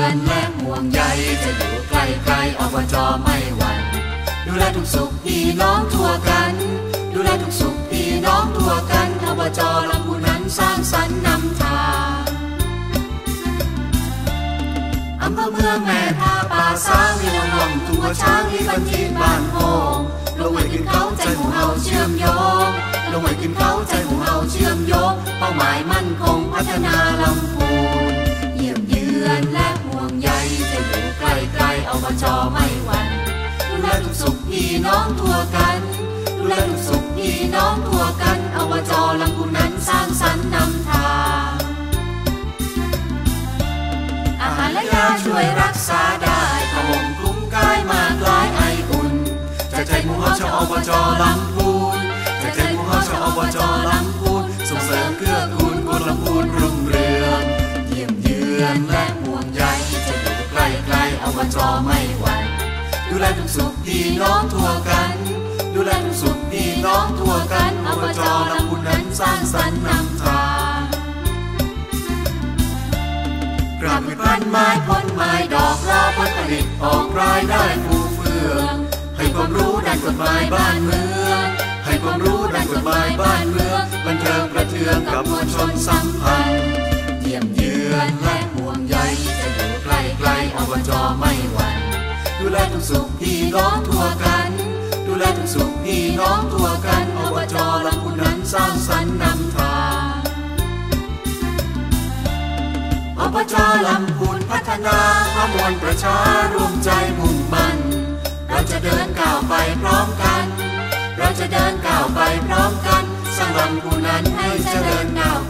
มเยือนและห่วงใยจะอยู่ใกล้ๆอบจไม่หวั่นดูแลทุกสุขพี่น้องทั่วกัน ดูแลทุกสุขพี่น้องทั่วกันอบจลำพูนนั้นสร้างสรรค์นำทางอำเภอเมืองแม่ทาป่าสางมีลำลำตัวช้างมีคันทีบ้านโฮงลงไว้กินเขาใจหมูเฮาเชื่อมโยงลงไว้กินเขาใจหมูเฮาเชื่อมโยงเป้าหมายมั่นคงพัฒนาลำพูนเยี่ยมเยือนและ พี่น้องทั่วกันดูแลทุกสุขพี่น้องทั่วกันอบจลำพูนนั้นสร้างสรรค์นำทางอาหารและยาช่วยรักษาได้ผ้าห่มคลุ้มกายมากลายไออุ่นจากใจหมู่เฮาชาวอบจลำพูนจากใจหมู่เฮาชาวอบจลำพูนส่งเสริมเกื้อกูลคนลำพูนรุ่งเรืองเยี่ยมเยือนและห่วงใยจะอยู่ใกล้ใกล้ๆอบจไม่หวั่น ดูแลทุกสุขพี่น้องทั่วกัน ดูแลทุกสุขพี่น้องทั่วกันอบจลำพูนนั้นสร้างสรรค์นำทางกราบพืชพันไม้ผลไม้ดอกลาผลผลิตออกรายได้ฟูเฟืองให้ความรู้ด้านกฎหมายบ้านเมืองให้ความรู้ด้านกฎหมายบ้านเมืองบันเทิงประเทืองกับมวลชนสัมพันธ์ แลทุกสุขพี่น้องทั่วกัน ดูแลทุกสุขพี่น้องทั่วกันอบจลำพูนนั้นสร้างสรรค์นำทางอบจลำพูนพัฒนาขมวลประชารวมใจมุ่งมั่น เราจะเดินก้าวไปพร้อมกัน เราจะเดินก้าวไปพร้อมกันสร้างลำพูนนั้นให้เจริญก้าว